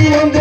சத்தியம்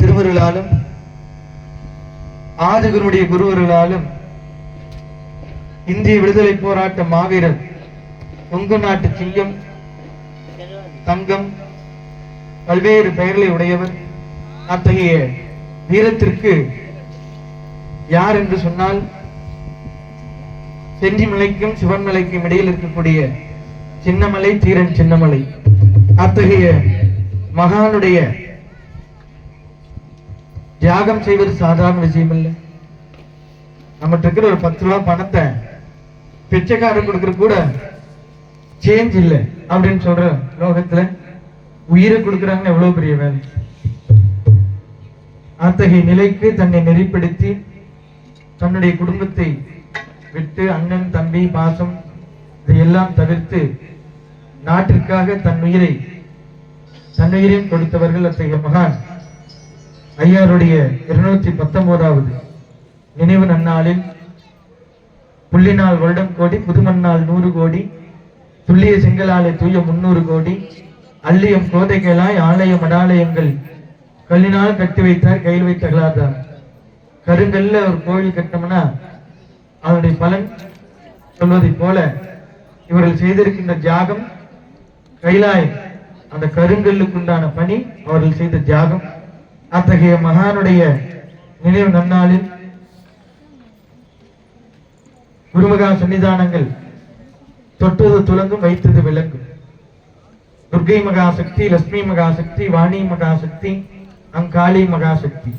திருவருளாலும் ஆதிகுருடைய குருவர்களாலும் இந்திய விடுதலை போராட்ட மாவீரர் கொங்கு நாட்டு சிங்கம் தங்கம் பல்வேறு பெயர்களை உடையவர் அத்தகைய வீரத்திற்கு யார் என்று சொன்னால் சென்றிமலைக்கும் சிவன் மலைக்கும் இடையில் இருக்கக்கூடிய சின்னமலை தீரன் சின்னமலை. அத்தகைய மகானுடைய தியாகம் செய்வது சாதாரண விஷயம் இல்லை நம்மகிட்ட இருக்கிற ஒரு பத்து ரூபா பணத்தை பிச்சைக்காரன் கொடுக்கற கூட சேஞ்ச் இல்லை அப்படின்னு சொல்ற லோகத்துல உயிரை கொடுக்கறாங்கன்னு எவ்வளவு பெரிய வேலை. அத்தகைய நிலைக்கு தன்னை நெறிப்படுத்தி தன்னுடைய குடும்பத்தை விட்டு அண்ணன் தம்பி பாசம் இதையெல்லாம் தவிர்த்து நாட்டிற்காக தன் உயிரை தன்னுயிரையும் கொடுத்தவர்கள் அத்தகைய மகான் ஐயாருடைய இருநூத்தி பத்தொன்பதாவது நினைவு நன்னாளில் புள்ளினால் வருடம் கோடி புதுமண்ணால் நூறு கோடி துல்லிய செங்கலாலை தூய முன்னூறு கோடி அள்ளியம் கோதைகளாய் ஆலயம் அடாலயங்கள் கல்லினால் கட்டி வைத்தார் கையில் வைத்த கருங்கல்ல ஒரு கோவில் கட்டோம்னா அதனுடைய பலன் சொல்வதைப் போல இவர்கள் செய்திருக்கின்ற தியாகம் கைலாய் அந்த கருங்கல்லுக்குண்டான பணி அவர்கள் செய்த தியாகம். அத்தகைய மகானுடைய நினைவு நன்னாளில் குருமகா சன்னிதானங்கள் தொட்டது துலங்கும் வைத்தது விளங்கும். துர்கை மகாசக்தி Lakshmi Mahashakti Vani Mahashakti Angali Mahashakti.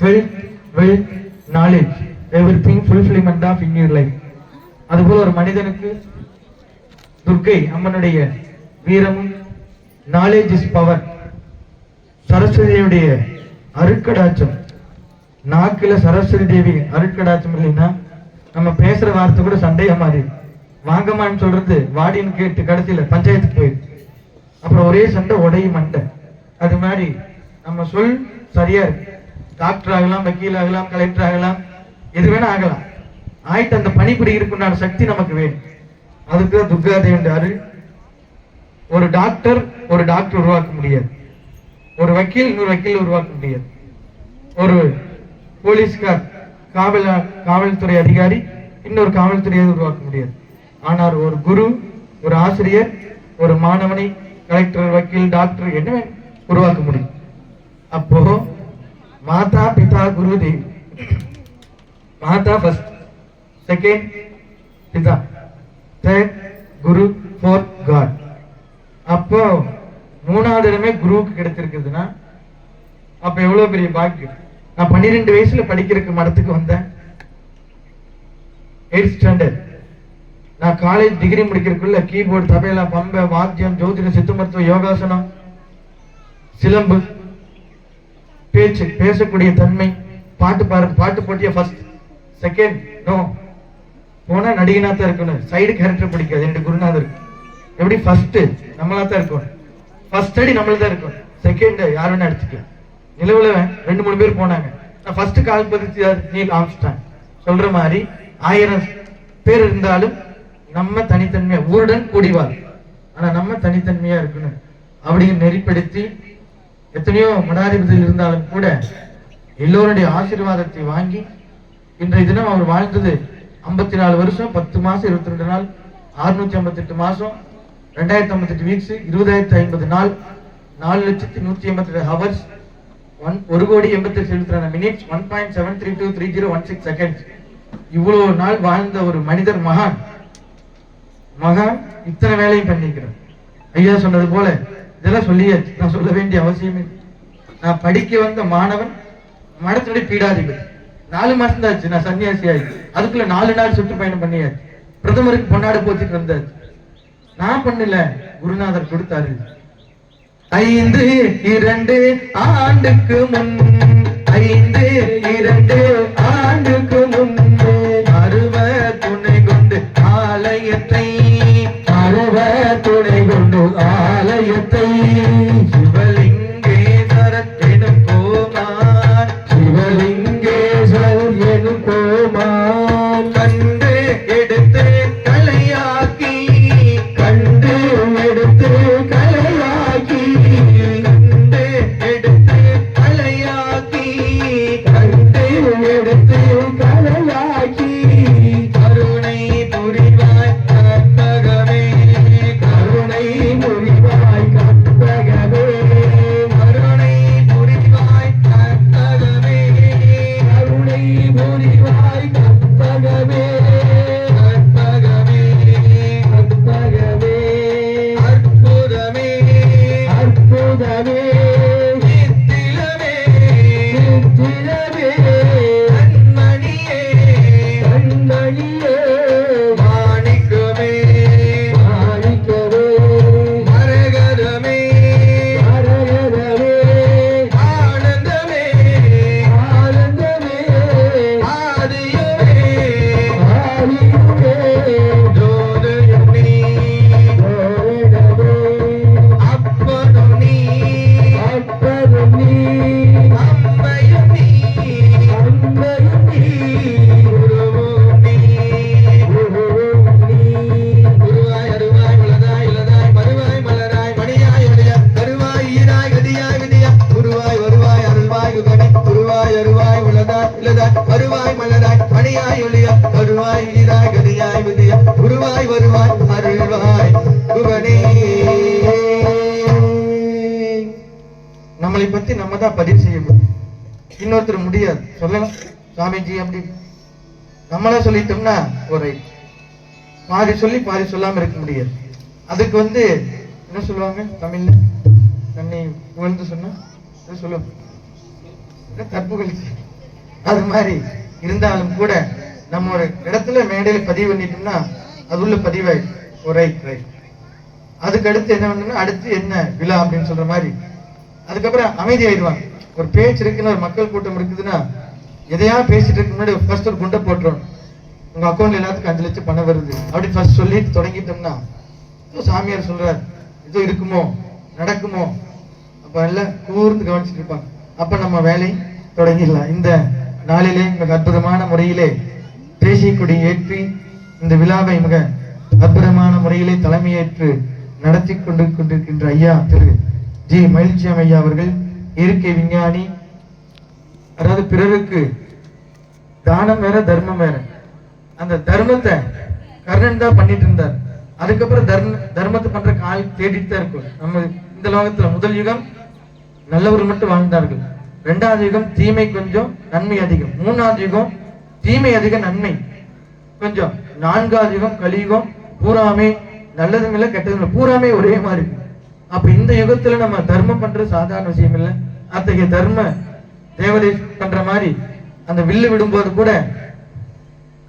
Wealth wealth knowledge everything fulfilment of in your life அதுபோல் ஒரு மனிதனுக்கு துர்கை அம்மனுடைய வீரமும் நாலேஜ் இஸ் பவர் சரஸ்வதியுடைய அருக்கடாச்சம் நாக்கில் சரஸ்வதி தேவி அருட்கடாச்சம் இல்லைன்னா நம்ம பேசுற வார்த்தை கூட சண்டையா மாறி. வாங்கம்மான்னு சொல்றது வாடின்னு கேட்டு கடைசியில பஞ்சாயத்துக்கு போயிடுது. அப்புறம் ஒரே சண்டை உடையும் மண்டை. அது மாதிரி நம்ம சொல் சரியா இருக்கு. டாக்டர் ஆகலாம் வக்கீல் ஆகலாம் கலெக்டர் ஆகலாம் எது வேணா ஆகலாம். ஆயிட்டு அந்த பணிபுரிகிறதுக்குண்டான சக்தி நமக்கு வேணும். அதுக்கு தான் துர்காதேவன் அருள் ஒரு டாக்டர் ஒரு டாக்டர் உருவாக்க முடியாது. ஒரு வக்கீல் இன்னொரு வக்கீல் உருவாக்க முடியாது. ஒரு போலீஸ்கார் காவல் காவல்துறை அதிகாரி இன்னொரு காவல்துறையை உருவாக்க முடியாது. ஆனால் ஒரு குரு ஒரு ஆசிரியர் ஒரு மாணவனை கலெக்டர் வக்கீல் டாக்டர் என்ன உருவாக்க முடியும். அப்போ மாதா பிதா குரு தேவி மாதா ஃபர்ஸ்ட் செகண்ட் பிதா தேர்ட் குரு ஃபோர்த் காட் அப்போ மூணாவது இடமே குருவுக்கு கிடைச்சிருக்குதுன்னா அப்ப எவ்வளவு பெரிய பாக்கியம்? நான் பன்னிரெண்டு வயசுல படிக்கிறதுக்கு மடத்துக்கு வந்தேன். எயிட் ஸ்டாண்டர்ட் நான் காலேஜ் டிகிரி முடிக்கிறதுக்குள்ள கீபோர்டு தபேலா பம்பை வாத்தியம் ஜோதிடம் சித்து மருத்துவம் யோகாசனம் சிலம்பு பேச்சு பேசக்கூடிய தன்மை பாட்டு பாரு பாட்டு போட்டிய ஃபர்ஸ்ட் செகண்ட் நோ போனா நடிகனா தான் இருக்கணும். சைடு கேரக்டர் பிடிக்காது. ரெண்டு குருநாதர். எப்படி ஃபர்ஸ்ட் நம்மளா தான் இருக்கணும். ஃபர்ஸ்ட் அடி நம்மள தான் இருக்கணும். செகண்ட் யார் வேணா எடுத்துக்கலாம். நிலவுல ரெண்டு மூணு பேர் போனாங்க. நான் ஃபர்ஸ்ட் கால் பதிச்சு நீல் ஆம்ஸ்டாங் சொல்ற மாதிரி ஆயிரம் பேர் இருந்தாலும் நம்ம தனித்தன்மையா ஊருடன் கூடிவார் ஆனா நம்ம தனித்தன்மையா இருக்கணும். அப்படின்னு நெறிப்படுத்தி எத்தனையோ மடாதிபதியில் இருந்தாலும் கூட எல்லோருடைய ஆசீர்வாதத்தை வாங்கி இன்றைய தினம் அவர் வாழ்ந்தது ஐம்பத்தி நாலு வருஷம் பத்து மாசம் இருபத்தி ரெண்டு நாள் அறுநூத்தி ஐம்பத்தி எட்டு மாசம் ரெண்டாயிரத்தி ஐம்பத்தி எட்டு வீக்ஸ் இருபதாயிரத்தி ஐம்பது நாள் நாலு லட்சத்தி நூத்தி எண்பத்தி ரெண்டு ஹவர்ஸ் ஒன் ஒரு கோடி எண்பத்தி எழுபத்தி ரெண்டு minutes one point seven three two three zero one six seconds இவ்வளவு நாள் வாழ்ந்த ஒரு மனிதர் மகான். மகான் இத்தனை வேலையும் பண்ணிக்கிறார் ஐயா சொன்னது போல இதெல்லாம் சொல்லியாச்சு நான் சொல்ல வேண்டிய அவசியமே நான் படிக்க வந்த மாணவன் மனத்தினுடைய பீடாதிபதி. நாலு மாசம் தான் ஆச்சு நான் சன்னியாசி ஆயிடுச்சு அதுக்குள்ள நாலு நாள் சுற்றுப்பயணம் பண்ணியாச்சு. பிரதமருக்கு பொன்னாடு போச்சுட்டு வந்தாச்சு. நான் பண்ணல குருநாதர் கொடுத்தாரு. ஐந்து இரண்டு ஆண்டுக்கு முன் ஐந்து இரண்டு ஆண்டுக்கு முன்பு அருவ துணை கொண்டு ஆலயத்தை அருவ துணை கொண்டு ஆலயத்தை. கதியாய் விதியம் உருவாய் வருவாய் அருள்வாய். நம்மளை பத்தி நம்ம தான் பதிவு செய்ய இன்னொருத்தர் முடியாது. சொல்லலாம். சுவாமிஜி அப்படி. நம்மளே சொல்லிட்டோம்னா ஒரு பாதி சொல்லி பாதி சொல்லாம இருக்க முடியாது. அதுக்கு வந்து என்ன சொல்லுவாங்க? தமிழ்ல தன்னை புகழ்ந்து சொன்னா சொல்லுவாங்க. கற்புகள் அது மாதிரி இருந்தாலும் கூட நம்ம ஒரு இடத்துல மேடையில் பதிவு பண்ணிட்டோம்னா அது உள்ள பதிவாயிடும். ஒரு ரைட் ரைட் அதுக்கு அடுத்து என்ன பண்ணணும்னா அடுத்து என்ன விழா அப்படின்னு சொல்ற மாதிரி. அதுக்கப்புறம் அமைதி ஆயிடுவாங்க ஒரு பேச்சு இருக்குன்னு ஒரு மக்கள் கூட்டம் இருக்குதுன்னா எதையா பேசிட்டு இருக்க முன்னாடி ஃபர்ஸ்ட் ஒரு குண்டை போட்டுரும் உங்க அக்கௌண்ட்ல எல்லாத்துக்கும் அஞ்சு லட்சம் பணம் வருது. அப்படி ஃபர்ஸ்ட் சொல்லிட்டு தொடங்கிட்டோம்னா ஏதோ சாமியார் சொல்றாரு ஏதோ இருக்குமோ நடக்குமோ. அப்ப எல்லாம் கூர்ந்து கவனிச்சுட்டு இருப்பாங்க. அப்ப நம்ம வேலை தொடங்கிடலாம். இந்த நாளிலே மிக அற்புதமான முறையிலே தேசிய கொடி ஏற்றி இந்த விழாவை மிக அற்புதமான முறையிலே தலைமையேற்று நடத்தி கொண்டு கொண்டிருக்கின்ற ஐயா திரு ஜி மகிழ்ச்சியம் ஐயா அவர்கள் இயற்கை விஞ்ஞானி அதாவது பிறருக்கு தானம் வேற தர்மம் வேற. அந்த தர்மத்தை கர்ணன் தான் பண்ணிட்டு இருந்தார். அதுக்கப்புறம் தர்ம தர்மத்தை பண்ற கால் தேடிட்டு தான் இருக்கும். நம்ம இந்த லோகத்துல முதல் யுகம் நல்லவர்கள் மட்டும் வாழ்ந்தார்கள். ரெண்டாவது யுகம் தீமை கொஞ்சம் நன்மை அதிகம். மூணாவது யுகம் தீமை அதிகம் நன்மை. கொஞ்சம் நான்காவது யுகம் கலியுகம் பூராமே நல்லதும் இல்லை கெட்டதும் இல்லை. பூராமே ஒரே மாதிரி. அப்ப இந்த யுகத்துல நம்ம தர்மம் பண்றது சாதாரண விஷயம் இல்லை. அத்தகைய தர்ம தேவதை பண்ற மாதிரி அந்த வில்லு விடும்போது கூட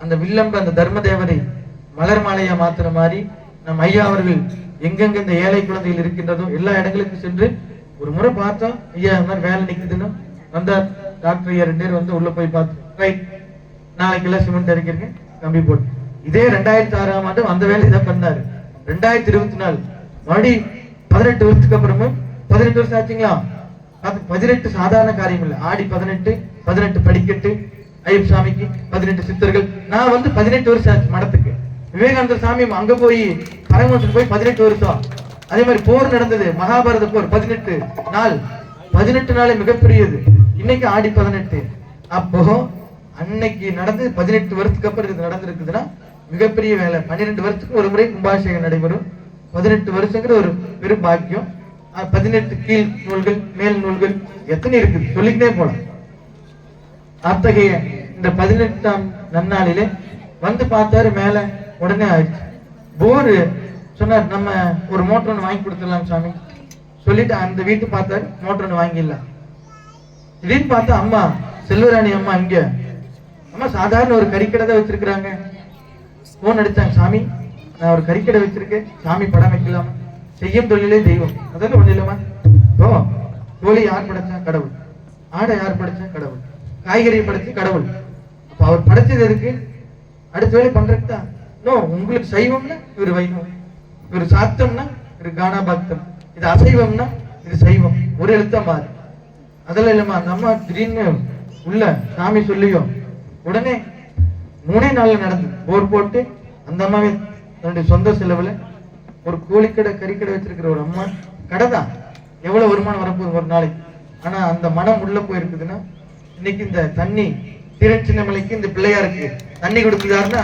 அந்த வில்லம்ப அந்த தர்ம தேவதை மலர் மாலையா மாத்துற மாதிரி நம் ஐயா அவர்கள் எங்கெங்க இந்த ஏழை குழந்தைகள் இருக்கின்றதோ எல்லா இடங்களுக்கும் சென்று ஒரு முறை பார்த்தோம் ஐயா மாதிரி வேலை நிக்குதுன்னு வந்தார். டாக்டர் ஐயா ரெண்டு பேர் வந்து உள்ள போய் பார்த்தோம் ரைட் நாளைக்குள்ள சிமெண்ட் அரைக்கிறீங்க கம்பி போட்டு. இதே ரெண்டாயிரத்தி ஆறாம் ஆண்டு அந்த வேலையை தான் பண்ணாரு. ரெண்டாயிரத்தி இருபத்தி நாலு மறுபடி பதினெட்டு வருஷத்துக்கு அப்புறமும் பதினெட்டு வருஷம் ஆச்சுங்களா? அது பதினெட்டு சாதாரண காரியம் இல்லை. ஆடி பதினெட்டு பதினெட்டு படிக்கட்டு ஐயப் சாமிக்கு பதினெட்டு சித்தர்கள். நான் வந்து பதினெட்டு வருஷம் ஆச்சு மடத்துக்கு. விவேகானந்தர் சாமி அங்க போய் பரமஹம்சன் போய் பதினெட்டு வருஷம். அதே மாதிரி போர் நடந்தது. மகாபாரத போர் பதினெட்டு நாள். பதினெட்டு நாளே மிகப்பெரியது. இன்னைக்கு ஆடி பதினெட்டு. அப்போ அன்னைக்கு நடந்து பதினெட்டு வருஷத்துக்கு அப்புறம் இது நடந்திருக்குதுன்னா மிகப்பெரிய வேலை. பன்னிரெண்டு வருஷத்துக்கு ஒரு முறை கும்பாபிஷேகம் நடைபெறும். பதினெட்டு வருஷங்கிற ஒரு பெரும் பாக்கியம். பதினெட்டு கீழ் நூல்கள் மேல் நூல்கள் எத்தனை இருக்குது? சொல்லிக்கிட்டே போலாம். அத்தகைய இந்த பதினெட்டாம் நன்னாளிலே வந்து பார்த்தாரு மேல உடனே ஆயிடுச்சு. போரு சொன்னார் நம்ம ஒரு மோட்டர் ஒன்று வாங்கி கொடுத்துடலாம் சாமி. சொல்லிட்டு அந்த வீட்டு பார்த்தாரு மோட்டர் ஒன்று வாங்கிடலாம். திடீர்னு பார்த்தா அம்மா செல்வராணி அம்மா இங்கே. அம்மா சாதாரண ஒரு கறிக்கடை தான் வச்சிருக்கிறாங்க. போன் அடித்தாங்க சாமி நான் ஒரு கறிக்கடை வச்சிருக்கேன். சாமி படம் வைக்கலாம்? செய்யும் தொழிலே தெய்வம். அதெல்லாம் ஒண்ணு இல்லைம்மா. ஓ கோழி யார் படைச்சா கடவுள்? ஆடை யார் படைச்சா கடவுள்? காய்கறி படைச்சு கடவுள். அப்ப அவர் படைச்சது எதுக்கு? அடுத்த வேலை பண்றதுக்கு தான். நோ உங்களுக்கு சைவம்னா இவர் வைணவம். இவர் சாத்தம்னா இவர் கானா பக்தம் இது அசைவம்னா இது சைவம். ஒரு எழுத்தா மாறு. அதெல்லாம் இல்லைம்மா அந்த அம்மா திடீர்னு உள்ள சாமி சொல்லியும் உடனே மூணே நாள்ல நடந்து போர் போட்டு அந்த அம்மாவே தன்னுடைய சொந்த செலவுல ஒரு கோழிக்கடை கறிக்கடை வச்சிருக்கிற ஒரு அம்மா கடை தான். எவ்வளவு வருமானம் வரப்போகுது ஒரு நாளைக்கு? ஆனா அந்த மனம் உள்ள போயிருக்குதுன்னா இன்னைக்கு இந்த தண்ணி திருச்சின்னமலைக்கு இந்த பிள்ளையாருக்கு தண்ணி கொடுக்குறாருன்னா